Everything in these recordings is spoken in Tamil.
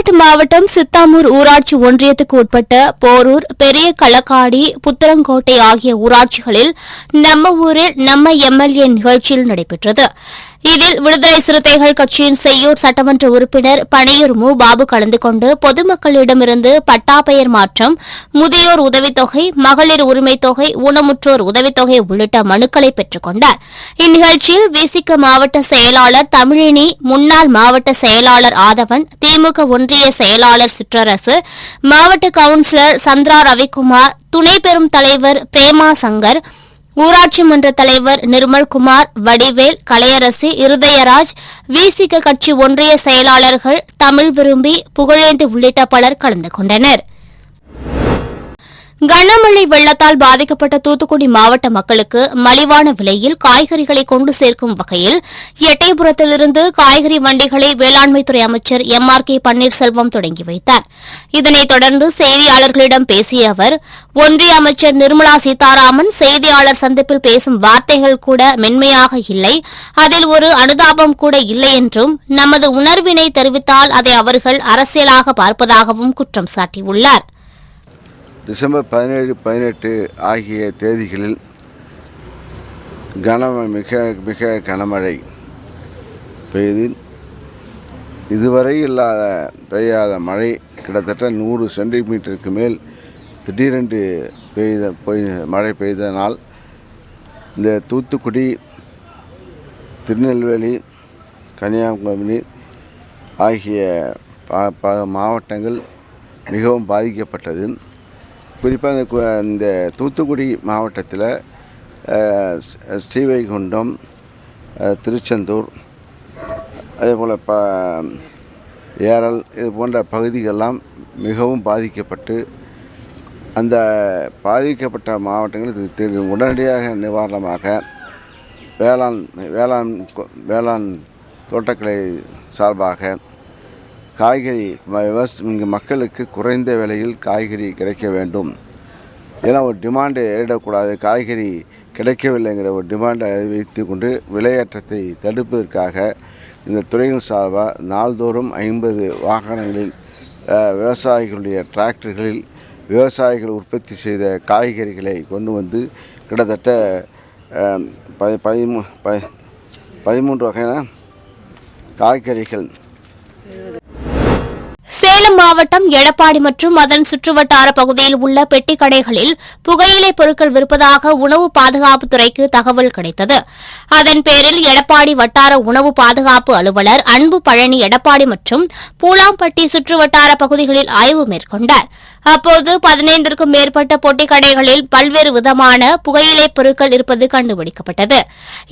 செங்கல்பட்டு மாவட்டம் சித்தாமூர் ஊராட்சி ஒன்றியத்துக்கு உட்பட்ட போரூர் பெரிய களக்காடி புத்தரங்கோட்டை ஆகிய ஊராட்சிகளில் நம்ம ஊரில் நம்ம எம்எல்ஏ நிகழ்ச்சியில் நடைபெற்றது. இதில் விடுதலை சிறுத்தைகள் கட்சியின் செய்யூர் சட்டமன்ற உறுப்பினர் பனையூர் மு. பாபு கலந்து கொண்டு பொதுமக்களிடமிருந்து பட்டா பெயர் மாற்றம் முதியோர் உதவித்தொகை மகளிர் உரிமைத் தொகை ஊனமுற்றோர் உதவித்தொகை உள்ளிட்ட மனுக்களை பெற்றுக் கொண்டார். இந்நிகழ்ச்சியில் விசிக மாவட்ட செயலாளர் தமிழினி முன்னாள் மாவட்ட செயலாளர் ஆதவன் திமுக ஒன்றிய செயலாளர் சிற்றரசு மாவட்ட கவுன்சிலர் சந்திரா ரவிக்குமார் துணை பெரும் தலைவர் பிரேமா சங்கர் ஊராட்சி மன்ற தலைவர் நிர்மல்குமார் வடிவேல் கலையரசி இருதயராஜ் விசிக கட்சி ஒன்றிய செயலாளர்கள் தமிழ் விரும்பி புகழேந்தி உள்ளிட்ட பலர் கலந்து கொண்டனர். கனமழை வெள்ளத்தால் பாதிக்கப்பட்ட தூத்துக்குடி மாவட்ட மக்களுக்கு மலிவான விலையில் காய்கறிகளை கொண்டு சேர்க்கும் வகையில் எட்டயபுரத்திலிருந்து காய்கறி வண்டிகளை வேளாண்மைத்துறை அமைச்சர் எம் ஆர் கே பன்னீர்செல்வம் தொடங்கி வைத்தார். இதனைத் தொடர்ந்து செய்தியாளர்களிடம் பேசிய அவர் ஒன்றிய அமைச்சர் நிர்மலா சீதாராமன் செய்தியாளர் சந்திப்பில் பேசும் வார்த்தைகள் கூட மென்மையாக இல்லை அதில் ஒரு அனுதாபம் கூட இல்லை என்றும் நமது உணர்வினை தெரிவித்தால் அதை அவர்கள் அரசியலாக பார்ப்பதாகவும் குற்றம் சாட்டியுள்ளாா் டிசம்பர் பதினேழு பதினெட்டு ஆகிய தேதிகளில் கன மிக மிக கனமழை பெய்து இதுவரை இல்லாத பெய்யாத மழை கிட்டத்தட்ட நூறு சென்டிமீட்டருக்கு மேல் திடீரென்று பெய்த பெய் மழை பெய்ததனால் இந்த தூத்துக்குடி திருநெல்வேலி கன்னியாகுமரி ஆகிய ப- மாவட்டங்கள் மிகவும் பாதிக்கப்பட்டது. குறிப்பாக இந்த இந்த தூத்துக்குடி மாவட்டத்தில் ஸ்ரீவைகுண்டம் திருச்செந்தூர் அதே போல் ப ஏரல் இது போன்ற பகுதிகள்லாம் மிகவும் பாதிக்கப்பட்டு அந்த பாதிக்கப்பட்ட மாவட்டங்களுக்கு உடனடியாக நிவாரணமாக வேளாண் வேளாண் வேளாண் தோட்டக்கலை சார்பாக காய்கறி ம- விவச மக்களுக்கு குறைந்த விலையில் காய்கறி கிடைக்க வேண்டும். ஏன்னா ஒரு டிமாண்டை ஏறிடக்கூடாது. காய்கறி கிடைக்கவில்லைங்கிற ஒரு டிமாண்டை வைத்து கொண்டு விலையேற்றத்தை தடுப்பதற்காக இந்த துறையின் சார்பாக நாள்தோறும் ஐம்பது வாகனங்களில் விவசாயிகளுடைய டிராக்டர்களில் விவசாயிகள் உற்பத்தி செய்த காய்கறிகளை கொண்டு வந்து கிட்டத்தட்ட பதிமூ ப பதிமூன்று வகையான காய்கறிகள் la மாவட்டம் எடப்பாடி மற்றும் அதன் சுற்றுவட்டார பகுதியில் உள்ள பெட்டி கடைகளில் புகையிலை பொருட்கள் விற்பதாக உணவு பாதுகாப்புத்துறைக்கு தகவல் கிடைத்தது. அதன் பேரில் எடப்பாடி வட்டார உணவு பாதுகாப்பு அலுவலர் அன்பு பழனி எடப்பாடி மற்றும் பூலாம்பட்டி சுற்றுவட்டார பகுதிகளில் ஆய்வு மேற்கொண்டார். அப்போது பதினைந்திற்கும் மேற்பட்ட பொட்டி கடைகளில் பல்வேறு விதமான புகையிலை பொருட்கள் இருப்பது கண்டுபிடிக்கப்பட்டது.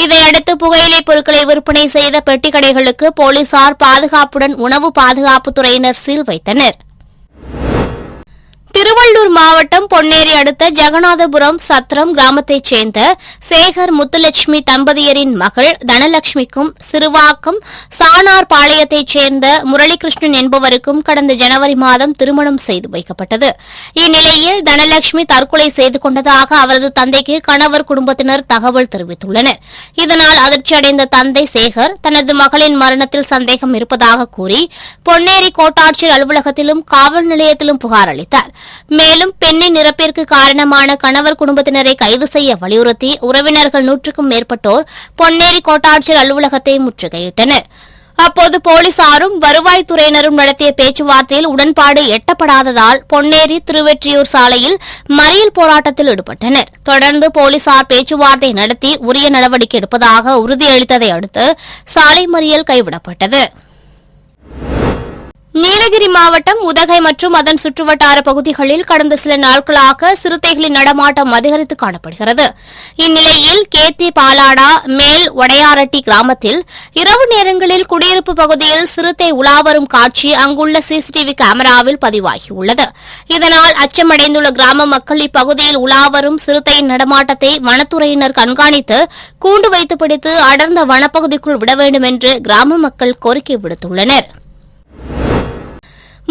இதையடுத்து புகையிலை பொருட்களை விற்பனை செய்த பெட்டி கடைகளுக்கு போலீசார் பாதுகாப்புடன் உணவு பாதுகாப்புத்துறையினர் சீல் வைத்தனர். partner. திருவள்ளூர் மாவட்டம் பொன்னேரி அடுத்த ஜெகநாதபுரம் சத்திரம் கிராமத்தைச் சேர்ந்த சேகர் முத்துலட்சுமி தம்பதியரின் மகள் தனலட்சுமிக்கும் சிறுவாக்கம் சானார் பாளையத்தைச் சேர்ந்த முரளிகிருஷ்ணன் என்பவருக்கும் கடந்த ஜனவரி மாதம் திருமணம் செய்து வைக்கப்பட்டது. இந்நிலையில் தனலட்சுமி தற்கொலை செய்து கொண்டதாக அவரது தந்தைக்கு கணவர் குடும்பத்தினர் தகவல் தெரிவித்துள்ளனர். இதனால் அதிர்ச்சியடைந்த தந்தை சேகர் தனது மகளின் மரணத்தில் சந்தேகம் இருப்பதாக கூறி பொன்னேரி கோட்டாட்சியர் அலுவலகத்திலும் காவல் நிலையத்திலும் புகார் அளித்தார். மேலும் பெண்ணின் இறப்பிற்கு காரணமான கணவர் குடும்பத்தினரை கைது செய்ய வலியுறுத்தி உறவினர்கள் நூற்றுக்கும் மேற்பட்டோர் பொன்னேரி கோட்டாட்சியர் அலுவலகத்தை முற்றுகையிட்டனர். அப்போது போலீசாரும் வருவாய்த்துறையினரும் நடத்திய பேச்சுவார்த்தையில் உடன்பாடு எட்டப்படாததால் பொன்னேரி திருவெற்றியூர் சாலையில் மறியல் போராட்டத்தில் ஈடுபட்டனர். தொடர்ந்து போலீசார் பேச்சுவார்த்தை நடத்தி உரிய நடவடிக்கை எடுப்பதாக உறுதியளித்ததை அடுத்து சாலை மறியல் கைவிடப்பட்டது. நீலகிரி மாவட்டம் உதகை மற்றும் அதன் சுற்றுவட்டார பகுதிகளில் கடந்த சில நாட்களாக சிறுத்தைகளின் நடமாட்டம் அதிகரித்து காணப்படுகிறது. இந்நிலையில் கேத்தி பாலாடா மேல் ஒடையாரட்டி கிராமத்தில் இரவு நேரங்களில் குடியிருப்பு பகுதியில் சிறுத்தை உலாவரும் காட்சி அங்குள்ள சிசிடிவி கேமராவில் பதிவாகியுள்ளது. இதனால் அச்சமடைந்துள்ள கிராம மக்கள் இப்பகுதியில் உலாவரும் சிறுத்தையின் நடமாட்டத்தை வனத்துறையினர் கண்காணித்து கூண்டு வைத்து பிடித்து அடர்ந்த வனப்பகுதிக்குள் விட வேண்டும் என்று கிராம மக்கள் கோரிக்கை விடுத்துள்ளனர்.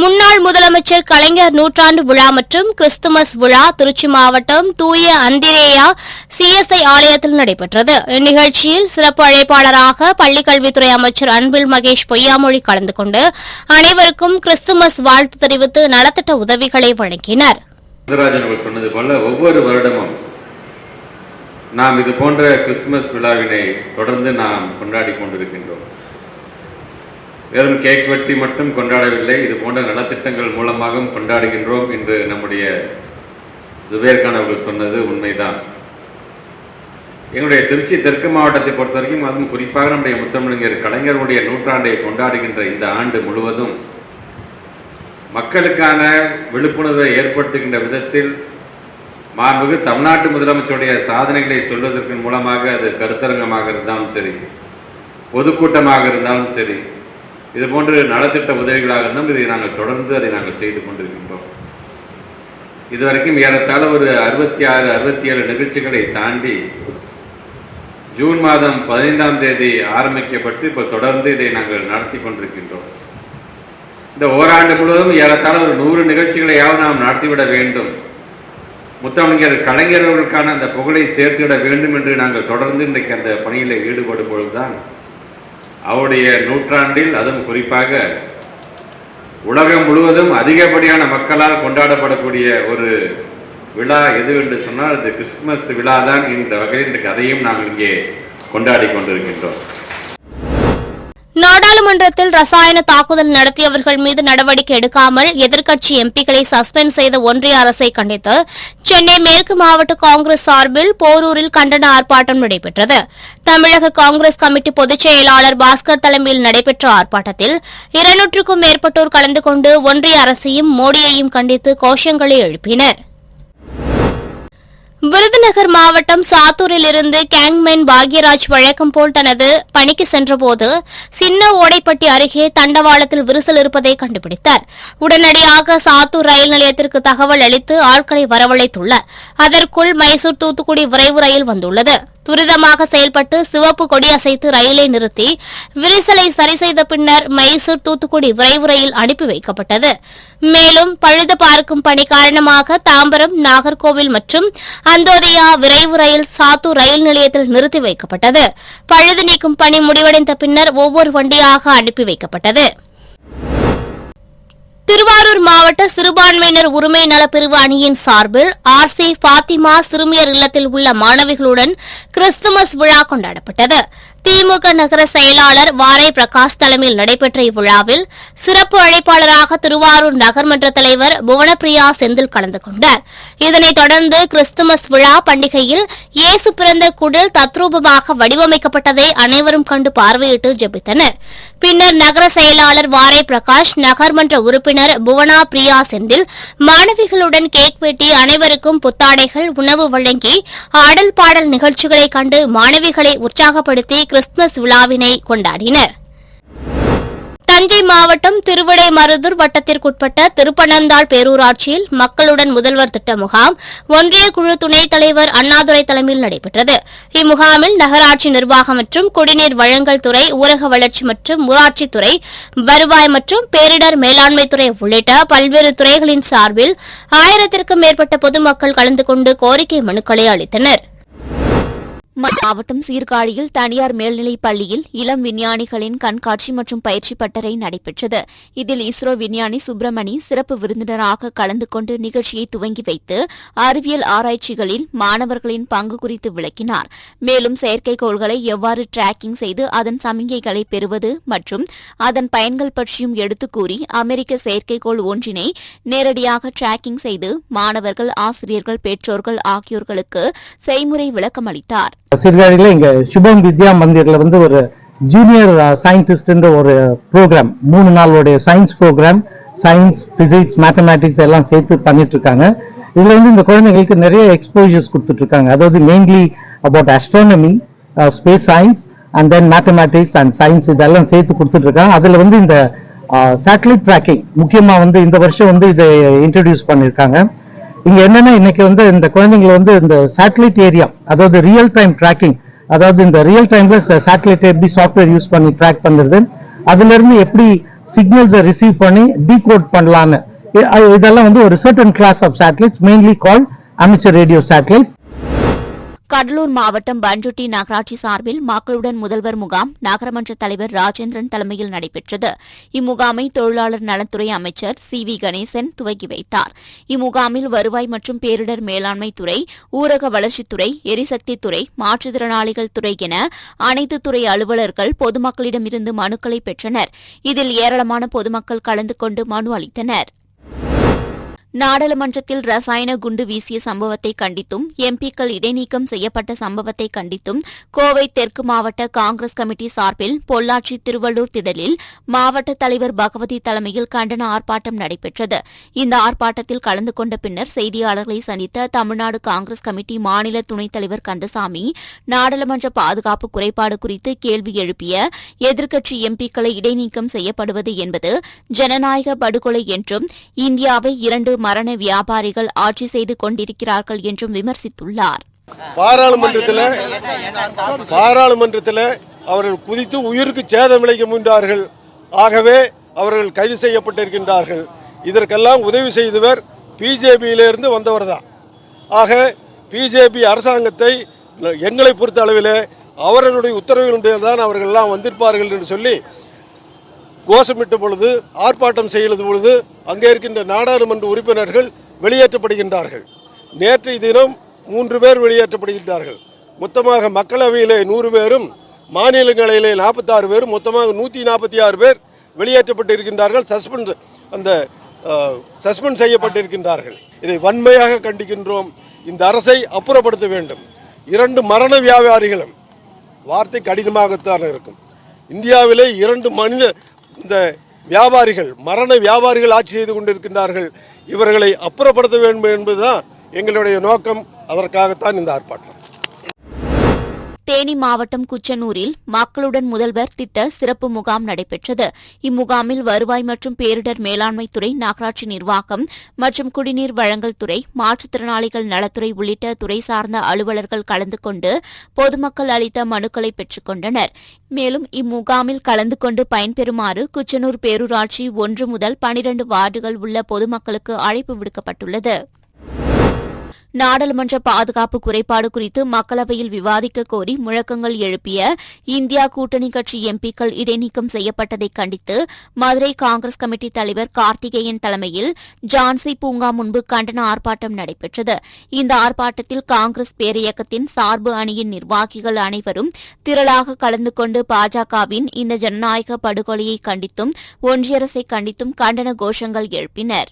முன்னாள் முதலமைச்சர் கலைஞர் நூற்றாண்டு விழா மற்றும் கிறிஸ்துமஸ் விழா திருச்சி மாவட்டம் தூய அந்திரேயா சிஎஸ்ஐ ஆலயத்தில் நடைபெற்றது. இந்நிகழ்ச்சியில் சிறப்பு அழைப்பாளராக பள்ளிக்கல்வித்துறை அமைச்சர் அன்பில் மகேஷ் பொய்யாமொழி கலந்து கொண்டு அனைவருக்கும் கிறிஸ்துமஸ் வாழ்த்து தெரிவித்து நலத்திட்ட உதவிகளை வழங்கினர். சொன்னது போல ஒவ்வொரு வருடமும் நாம் இது போன்ற கிறிஸ்துமஸ் விழாவினை தொடர்ந்து நாம் கொண்டாடி கொண்டிருக்கின்றோம். வெறும் கேக் வெட்டி மட்டும் கொண்டாடவில்லை இது போன்ற நலத்திட்டங்கள் மூலமாகவும் கொண்டாடுகின்றோம் என்று நம்முடைய ஜுபேர்கான் அவர்கள் சொன்னது உண்மைதான். எங்களுடைய திருச்சி தெற்கு மாவட்டத்தை பொறுத்த வரைக்கும் அதுவும் குறிப்பாக நம்முடைய முத்தமிழங்கர் கலைஞருடைய நூற்றாண்டை கொண்டாடுகின்ற இந்த ஆண்டு முழுவதும் மக்களுக்கான விழிப்புணர்வை ஏற்படுத்துகின்ற விதத்தில் மாண்புமிகு தமிழ்நாட்டு முதலமைச்சருடைய சாதனைகளை சொல்வதற்கு மூலமாக அது கருத்தரங்கமாக இருந்தாலும் சரி பொதுக்கூட்டமாக இருந்தாலும் சரி இது போன்ற நலத்திட்ட உதவிகளாக இருந்தாலும் இதை நாங்கள் தொடர்ந்து அதை நாங்கள் செய்து கொண்டிருக்கின்றோம். இதுவரைக்கும் ஏறத்தாழ ஒரு அறுபத்தி ஆறு அறுபத்தி ஏழு நிகழ்ச்சிகளை தாண்டி ஜூன் மாதம் பதினைந்தாம் தேதி ஆரம்பிக்கப்பட்டு இப்போ தொடர்ந்து இதை நாங்கள் நடத்தி கொண்டிருக்கின்றோம். இந்த ஓராண்டு முழுவதும் ஏறத்தாழ ஒரு நூறு நிகழ்ச்சிகளையாவது நாம் நடத்திவிட வேண்டும். முத்தமிழர் கலைஞர்களுக்கான அந்த புகழை சேர்த்துவிட வேண்டும் என்று நாங்கள் தொடர்ந்து இன்றைக்கு அந்த பணியில் ஈடுபடும் பொழுதுதான் அவருடைய நூற்றாண்டில் அதுவும் குறிப்பாக உலகம் முழுவதும் அதிகப்படியான மக்களால் கொண்டாடப்படக்கூடிய ஒரு விழா எது என்று சொன்னால் அது கிறிஸ்துமஸ் விழா தான் என்ற வகையில் இந்த கதையும் நாங்கள் இங்கே கொண்டாடி கொண்டிருக்கின்றோம். நாடாளுமன்றத்தில் ரசாயன தாக்குதல் நடத்தியவர்கள் மீது நடவடிக்கை எடுக்காமல் எதிர்க்கட்சி எம்பிக்களை சஸ்பெண்ட் செய்த ஒன்றிய அரசை கண்டித்து சென்னை மேற்கு மாவட்ட காங்கிரஸ் சார்பில் போரூரில் கண்டன ஆர்ப்பாட்டம் நடைபெற்றது. தமிழக காங்கிரஸ் கமிட்டி பொதுச் செயலாளர் பாஸ்கர் தலைமையில் நடைபெற்ற ஆர்ப்பாட்டத்தில் இருநூற்றுக்கும் மேற்பட்டோர் கலந்து கொண்டு ஒன்றிய அரசையும் மோடியையும் கண்டித்து கோஷங்களை எழுப்பினர். விருதுநகர் மாவட்டம் சாத்தூரில் இருந்து கேங்மேன் பாக்யராஜ் வழக்கம் போல் தனது பணிக்கு சென்றபோது சின்ன ஓடைப்பட்டி அருகே தண்டவாளத்தில் விரிசல் இருப்பதை கண்டுபிடித்தார். உடனடியாக சாத்தூர் ரயில் நிலையத்திற்கு தகவல் அளித்து ஆட்களை வரவழைத்துள்ளார். அதற்குள் மைசூர் தூத்துக்குடி விரைவு ரயில் வந்துள்ளது. துரிதமாக செயல்பட்டு சிவப்பு கொடி அசைத்து ரயிலை நிறுத்தி விரிசலை சரி செய்த பின்னர் மைசூர் தூத்துக்குடி விரைவு ரயில் அனுப்பி வைக்கப்பட்டது. மேலும் பழுது பார்க்கும் பணி காரணமாக தாம்பரம் நாகர்கோவில் மற்றும் அந்தோதயா விரைவு ரயில் சாத்தூர் ரயில் நிலையத்தில் நிறுத்தி வைக்கப்பட்டது. பழுது நீக்கும் பணி முடிவடைந்த பின்னர் ஒவ்வொரு வண்டியாக அனுப்பி வைக்கப்பட்டது. திருவாரூர் மாவட்ட சிறுபான்மையினர் உரிமை நலப்பிரிவு அணியின் சார்பில் ஆர் சி பாத்திமா சிறுமியர் இல்லத்தில் உள்ள மாணவிகளுடன் கிறிஸ்துமஸ் விழா கொண்டாடப்பட்டது. திமுக நகர செயலாளர் வாரை பிரகாஷ் தலைமையில் நடைபெற்ற இவ்விழாவில் சிறப்பு அழைப்பாளராக திருவாரூர் நகர்மன்ற தலைவர் புவனப்பிரியா செந்தில் கலந்து கொண்டார். இதனைத் தொடர்ந்து கிறிஸ்துமஸ் விழா பண்டிகையில் இயேசு பிறந்த குடில் தத்ரூபமாக வடிவமைக்கப்பட்டதை அனைவரும் கண்டு பார்வையிட்டு ஜெபித்தனர். பின்னர் நகர செயலாளர் வாரை பிரகாஷ் நகர்மன்ற உறுப்பினர் புவனா பிரியா செந்தில் மாணவிகளுடன் கேக் வெட்டி அனைவருக்கும் புத்தாடைகள் உணவு வழங்கி ஆடல் பாடல் நிகழ்ச்சிகளை கண்டு மாணவிகளை உற்சாகப்படுத்தி கிறிஸ்துமஸ் விழாவினை கொண்டாடினர். தஞ்சை மாவட்டம் திருவிடைமருதூர் வட்டத்திற்குட்பட்ட திருப்பனந்தாள் பேரூராட்சியில் மக்களுடன் முதல்வர் திட்ட முகாம் ஒன்றிய குழு துணைத் தலைவர் அண்ணாதுரை தலைமையில் நடைபெற்றது. இம்முகாமில் நகராட்சி நிர்வாகம் மற்றும் குடிநீர் வழங்கல் துறை ஊரக வளர்ச்சி மற்றும் ஊராட்சித்துறை வருவாய் மற்றும் பேரிடர் மேலாண்மை துறை உள்ளிட்ட பல்வேறு துறைகளின் சார்பில் ஆயிரத்திற்கும் மேற்பட்ட பொதுமக்கள் கலந்து கொண்டு கோரிக்கை மனுக்களை அளித்தனர். மாவட்டம் சீர்காழியில் தனியார் மேல்நிலைப் பள்ளியில் இளம் விஞ்ஞானிகளின் கண்காட்சி மற்றும் பயிற்சி பட்டறை நடைபெற்றது. இதில் இஸ்ரோ விஞ்ஞானி சுப்பிரமணி சிறப்பு விருந்தினராக கலந்து கொண்டு நிகழ்ச்சியை துவங்கி வைத்து அறிவியல் ஆராய்ச்சிகளில் மாணவர்களின் பங்கு குறித்து விளக்கினார். மேலும் செயற்கைக்கோள்களை எவ்வாறு டிராக்கிங் செய்து அதன் சமிகைகளை பெறுவது மற்றும் அதன் பயன்கள் பற்றியும் எடுத்துக் கூறி அமெரிக்க செயற்கைக்கோள் ஒன்றினை நேரடியாக டிராக்கிங் செய்து மாணவர்கள் ஆசிரியர்கள் பெற்றோர்கள் ஆகியோர்களுக்கு செய்முறை விளக்கமளித்தார். சீர்காழியில் இங்கே சுபம் வித்யா மந்திரில் வந்து ஒரு ஜூனியர் சயின்டிஸ்ட்ன்ற uh, ஒரு ப்ரோக்ராம் மூணு நாளுடைய science programme science physics mathematics எல்லாம் சேர்த்து பண்ணிட்டு இருக்காங்க இதில் வந்து இந்த குழந்தைகளுக்கு நிறைய எக்ஸ்போஜர்ஸ் கொடுத்துட்டு இருக்காங்க அதாவது mainly about astronomy space science and then mathematics and science இதெல்லாம் சேர்த்து கொடுத்துட்டு இருக்காங்க வந்து இந்த சேட்டலைட் ட்ராக்கிங் முக்கியமாக வந்து இந்த வருஷம் வந்து இதை இன்ட்ரடியூஸ் பண்ணியிருக்காங்க. இங்க என்னன்னா இன்னைக்கு வந்து இந்த குழந்தைங்களை வந்து இந்த சேட்டலைட் ஏரியா அதாவது ரியல் டைம் ட்ராக்கிங் அதாவது இந்த ரியல் டைம்ல சேட்டலைட் எப்படி சாஃப்ட்வேர் யூஸ் பண்ணி ட்ராக் பண்றது அதுல இருந்து எப்படி சிக்னல்ஸை ரிசீவ் பண்ணி டீகோட் பண்ணலான்னு இதெல்லாம் வந்து ஒரு certain class of satellites mainly call amateur radio satellites Cuddalore மாவட்டம் பண்ருட்டி நகராட்சி சார்பில் மக்களுடன் முதல்வர் முகாம் நகரமன்ற தலைவர் ராஜேந்திரன் தலைமையில் நடைபெற்றது. இம்முகாமை தொழிலாளர் நலத்துறை அமைச்சர் சி வி கணேசன் துவக்கி வைத்தார். இம்முகாமில் வருவாய் மற்றும் பேரிடர் மேலாண்மை துறை ஊரக வளர்ச்சித்துறை எரிசக்தித்துறை மாற்றுத்திறனாளிகள் துறை என அனைத்து துறை அலுவலர்கள் பொதுமக்களிடமிருந்து மனுக்களை பெற்றனர். இதில் ஏராளமான பொதுமக்கள் கலந்து கொண்டு மனு அளித்தனர். நாடாளுமன்றத்தில் ரசாயன குண்டு வீசிய சம்பவத்தை கண்டித்தும் எம்பிக்கள் இடைநீக்கம் செய்யப்பட்ட சம்பவத்தை கண்டித்தும் கோவை தெற்கு மாவட்ட காங்கிரஸ் கமிட்டி சார்பில் பொள்ளாச்சி திருவள்ளூர் திடலில் மாவட்ட தலைவர் பகவதி தலைமையில் கண்டன ஆர்ப்பாட்டம் நடைபெற்றது. இந்த ஆர்ப்பாட்டத்தில் கலந்து கொண்ட பின்னர் செய்தியாளர்களை சந்தித்த தமிழ்நாடு காங்கிரஸ் கமிட்டி மாநில துணைத் தலைவர் கந்தசாமி நாடாளுமன்ற பாதுகாப்பு குறைபாடு குறித்து கேள்வி எழுப்பிய எதிர்க்கட்சி எம்பிக்களை இடைநீக்கம் செய்யப்படுவது என்பது ஜனநாயக படுகொலை என்றும் இந்தியாவை இரண்டு மரண வியாபாரிகள் ஆட்சி செய்து கொண்டிருக்கிறார்கள் என்றும் விமர்சித்துள்ளார். பாராளுமன்றத்தில் பாராளுமன்றத்தில் அவர்கள் குதித்து உயிருக்கு சேதம் விளைக்க முயன்றார்கள் ஆகவே அவர்கள் கைது செய்யப்பட்டிருக்கின்றார்கள். இதற்கெல்லாம் உதவி செய்தவர் பிஜேபியிலிருந்து வந்தவர் தான் ஆக பிஜேபி அரசாங்கத்தை எங்களை பொறுத்த அளவில் அவர்களுடைய உத்தரவினுடைய தான் அவர்கள்லாம் வந்திருப்பார்கள் என்று சொல்லி கோஷமிட்ட பொழுது ஆர்ப்பாட்டம் செய்கிறது பொழுது அங்கே இருக்கின்ற நாடாளுமன்ற உறுப்பினர்கள் வெளியேற்றப்படுகின்றார்கள். நேற்றைய தினம் மூன்று பேர் வெளியேற்றப்படுகின்றார்கள். மொத்தமாக மக்களவையிலே நூறு பேரும் மாநிலங்களிலே நாற்பத்தாறு பேரும் மொத்தமாக நூற்றி நாற்பத்தி ஆறு பேர் வெளியேற்றப்பட்டிருக்கின்றார்கள் சஸ்பெண்ட் அந்த சஸ்பெண்ட் செய்யப்பட்டிருக்கின்றார்கள். இதை வன்மையாக கண்டிக்கின்றோம். இந்த அரசை அப்புறப்படுத்த வேண்டும். இரண்டு மரண வியாபாரிகளும் வார்த்தை கடினமாகத்தான் இருக்கும். இந்தியாவிலே இரண்டு மனித இந்த வியாபாரிகள் மரண வியாபாரிகள் ஆட்சி செய்து கொண்டிருக்கின்றார்கள். இவர்களை அப்புறப்படுத்த வேண்டும் என்பதுதான் எங்களுடைய நோக்கம். அதற்காகத்தான் இந்த ஆர்ப்பாட்டம். தேனி மாவட்டம் குச்சனூரில் மக்களுடன் முதல்வர் திட்ட சிறப்பு முகாம் நடைபெற்றது. இம்முகாமில் வருவாய் மற்றும் பேரிடர் மேலாண்மை துறை நகராட்சி நிர்வாகம் மற்றும் குடிநீர் வழங்கல் துறை மாற்றுத்திறனாளிகள் நலத்துறை உள்ளிட்ட துறை சார்ந்த அலுவலர்கள் கலந்து கொண்டு பொதுமக்கள் அளித்த மனுக்களை பெற்றுக் கொண்டனர் மேலும் இம்முகாமில் கலந்து கொண்டு பயன்பெறுமாறு குச்சனூர் பேரூராட்சி ஒன்று முதல் பனிரண்டு வார்டுகள் உள்ள பொதுமக்களுக்கு அழைப்பு விடுக்கப்பட்டுள்ளது. நாடாளுமன்ற பாதுகாப்பு குறைபாடு குறித்து மக்களவையில் விவாதிக்க கோரி முழக்கங்கள் எழுப்பிய இந்தியா கூட்டணி கட்சி எம்பிக்கள் இடைநீக்கம் செய்யப்பட்டதை கண்டித்து மதுரை காங்கிரஸ் கமிட்டி தலைவர் கார்த்திகேயன் தலைமையில் ஜான்சி பூங்கா முன்பு கண்டன ஆர்ப்பாட்டம் நடைபெற்றது. இந்த ஆர்ப்பாட்டத்தில் காங்கிரஸ் பேரியக்கத்தின் சார்பு அணியின் நிர்வாகிகள் அனைவரும் திரளாக கலந்து கொண்டு பாஜகவின் இந்த ஜனநாயக படுகொலையை கண்டித்தும் ஒன்றியரசை கண்டித்தும் கண்டன கோஷங்கள் எழுப்பினர்.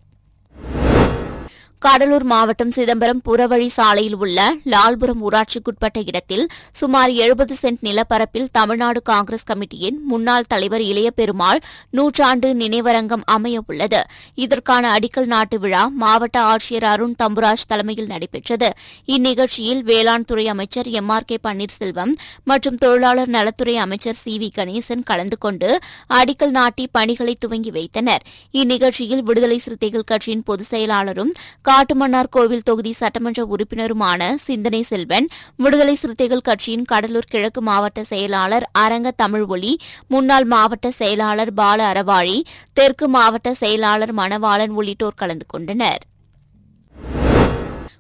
கடலூர் மாவட்டம் சிதம்பரம் புறவழி சாலையில் உள்ள லால்புரம் ஊராட்சிக்குட்பட்ட இடத்தில் சுமார் எழுபது சென்ட் நிலப்பரப்பில் தமிழ்நாடு காங்கிரஸ் கமிட்டியின் முன்னாள் தலைவர் இளைய பெருமாள் நூற்றாண்டு நினைவரங்கம் அமைய உள்ளது. இதற்கான அடிக்கல் நாட்டு விழா மாவட்ட ஆட்சியர் அருண் தம்புராஜ் தலைமையில் நடைபெற்றது. இந்நிகழ்ச்சியில் வேளாண் துறை அமைச்சர் எம் ஆர் கே பன்னீர்செல்வம் மற்றும் தொழிலாளர் நலத்துறை அமைச்சர் சி வி கணேசன் கலந்து கொண்டு அடிக்கல் நாட்டி பணிகளை துவங்கி வைத்தனர். இந்நிகழ்ச்சியில் விடுதலை சிறுத்தைகள் கட்சியின் பொதுச் செயலாளரும் காட்டுமன்னார் கோவில் தொகுதி சட்டமன்ற உறுப்பினருமான சிந்தனை செல்வன் விடுதலை சிறுத்தைகள் கட்சியின் கடலூர் கிழக்கு மாவட்ட செயலாளர் அரங்க தமிழ் ஒளி முன்னாள் மாவட்ட செயலாளர் பால அறவாழி தெற்கு மாவட்ட செயலாளர் மணவாளன் உள்ளிட்டோர் கலந்து கொண்டனர்.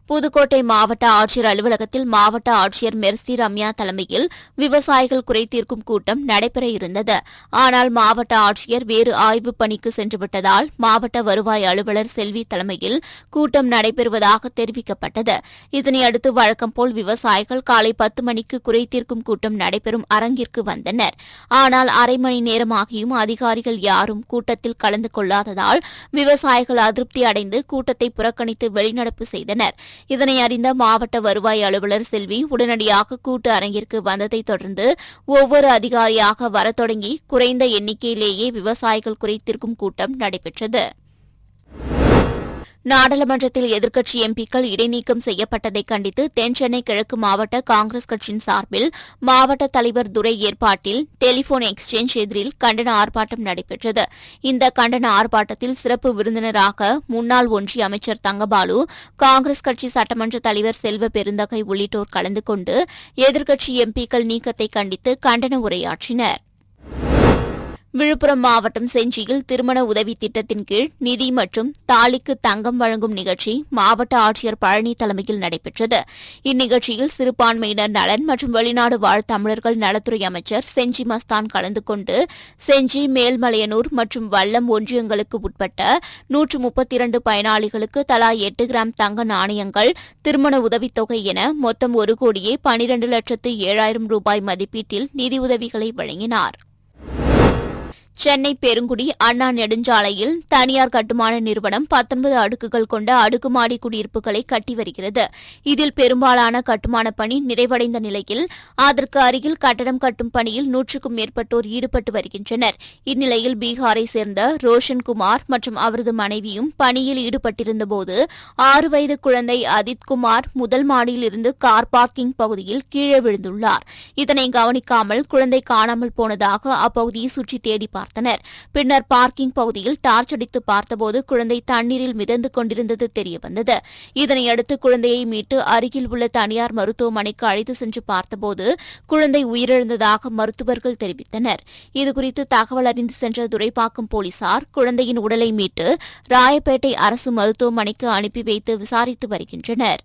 புதுக்கோட்டை மாவட்ட ஆட்சியர் அலுவலகத்தில் மாவட்ட ஆட்சியர் மெர்சி ரம்யா தலைமையில் விவசாயிகள் குறை தீர்க்கும் கூட்டம் நடைபெற இருந்தது. ஆனால் மாவட்ட ஆட்சியர் வேறு ஆய்வுப் பணிக்கு சென்றுவிட்டதால் மாவட்ட வருவாய் அலுவலர் செல்வி தலைமையில் கூட்டம் நடைபெறுவதாக தெரிவிக்கப்பட்டது. இதனையடுத்து வழக்கம் போல் விவசாயிகள் காலை பத்து மணிக்கு குறை தீர்க்கும் கூட்டம் நடைபெறும் அரங்கிற்கு வந்தனர். ஆனால் அரை மணி நேரமாகியும் அதிகாரிகள் யாரும் கூட்டத்தில் கலந்து கொள்ளாததால் விவசாயிகள் அதிருப்தி அடைந்து கூட்டத்தை புறக்கணித்து வெளிநடப்பு செய்தனர். இதனை அறிந்த மாவட்ட வருவாய் அலுவலர் செல்வி உடனடியாக கூட்டு அரங்கிற்கு வந்ததைத் தொடர்ந்து ஒவ்வொரு அதிகாரியாக வரத் தொடங்கி குறைந்த எண்ணிக்கையிலேயே விவசாயிகள் குறைத்திருக்கும் கூட்டம் நடைபெற்றது. நாடாளுமன்றத்தில் எதிர்க்கட்சி எம்பிக்கள் இடைநீக்கம் செய்யப்பட்டதை கண்டித்து தென் சென்னை கிழக்கு மாவட்ட காங்கிரஸ் கட்சியின் சார்பில் மாவட்ட தலைவர் துரை ஏற்பாட்டில் டெலிபோன் எக்ஸ்சேஞ்ச் எதிரில் கண்டன ஆர்ப்பாட்டம் நடைபெற்றது. இந்த கண்டன ஆர்ப்பாட்டத்தில் சிறப்பு விருந்தினராக முன்னாள் ஒன்றிய அமைச்சர் தங்கபாலு காங்கிரஸ் கட்சி சட்டமன்ற தலைவர் செல்வ பெருந்தகை உள்ளிட்டோர் கலந்து கொண்டு எதிர்க்கட்சி எம்பிக்கள் நீக்கத்தை கண்டித்து கண்டன உரையாற்றினர். விழுப்புரம் மாவட்டம் செஞ்சியில் திருமண உதவி திட்டத்தின் கீழ் நிதி மற்றும் தாலிக்கு தங்கம் வழங்கும் நிகழ்ச்சி மாவட்ட ஆட்சியர் பழனி தலைமையில் நடைபெற்றது. இந்நிகழ்ச்சியில் சிறுபான்மையினர் நலன் மற்றும் வெளிநாடு வாழ் தமிழர்கள் நலத்துறை அமைச்சர் செஞ்சி மஸ்தான் கலந்து கொண்டு செஞ்சி மேல்மலையனூர் மற்றும் வல்லம் ஒன்றியங்களுக்கு உட்பட்ட நூற்று முப்பத்தி இரண்டு பயனாளிகளுக்கு தலா எட்டு கிராம் தங்க நாணயங்கள் திருமண உதவித்தொகை என மொத்தம் ஒரு கோடியே பனிரண்டு லட்சத்து ஏழாயிரம் ரூபாய் மதிப்பீட்டில் நிதியுதவிகளை வழங்கினார். சென்னை பெருங்குடி அண்ணா நெடுஞ்சாலையில் தனியார் கட்டுமான நிறுவனம் பத்தொன்பது அடுக்குகள் கொண்ட அடுக்குமாடி குடியிருப்புகளை கட்டி வருகிறது. இதில் பெரும்பாலான கட்டுமான பணி நிறைவடைந்த நிலையில் அதற்கு அருகில் கட்டடம் கட்டும் பணியில் நூற்றுக்கும் மேற்பட்டோர் ஈடுபட்டு வருகின்றனர். இந்நிலையில் பீகாரை சேர்ந்த ரோஷன் குமார் மற்றும் அவரது மனைவியும் பணியில் ஈடுபட்டிருந்தபோது ஆறு வயது குழந்தை அதித் குமார் முதல் மாடியில் இருந்து கார் பார்க்கிங் பகுதியில் கீழே விழுந்துள்ளார். இதனை கவனிக்காமல் குழந்தை காணாமல் போனதாக அப்பகுதியை சுற்றி தேடி பார்த்தனர். பின்னர் பார்க்கிங் பகுதியில் டார்ச் அடித்து பார்த்தபோது குழந்தை தண்ணீரில் மிதந்து கொண்டிருந்தது தெரியவந்தது. இதனையடுத்து குழந்தையை மீட்டு அருகில் உள்ள தனியார் மருத்துவமனைக்கு அழைத்து சென்று பார்த்தபோது குழந்தை உயிரிழந்ததாக மருத்துவர்கள் தெரிவித்தனர். இதுகுறித்து தகவல் அறிந்து சென்ற துரைப்பாக்கம் போலீசார் குழந்தையின் உடலை மீட்டு ராயப்பேட்டை அரசு மருத்துவமனைக்கு அனுப்பி வைத்து விசாரித்து வருகின்றனர்.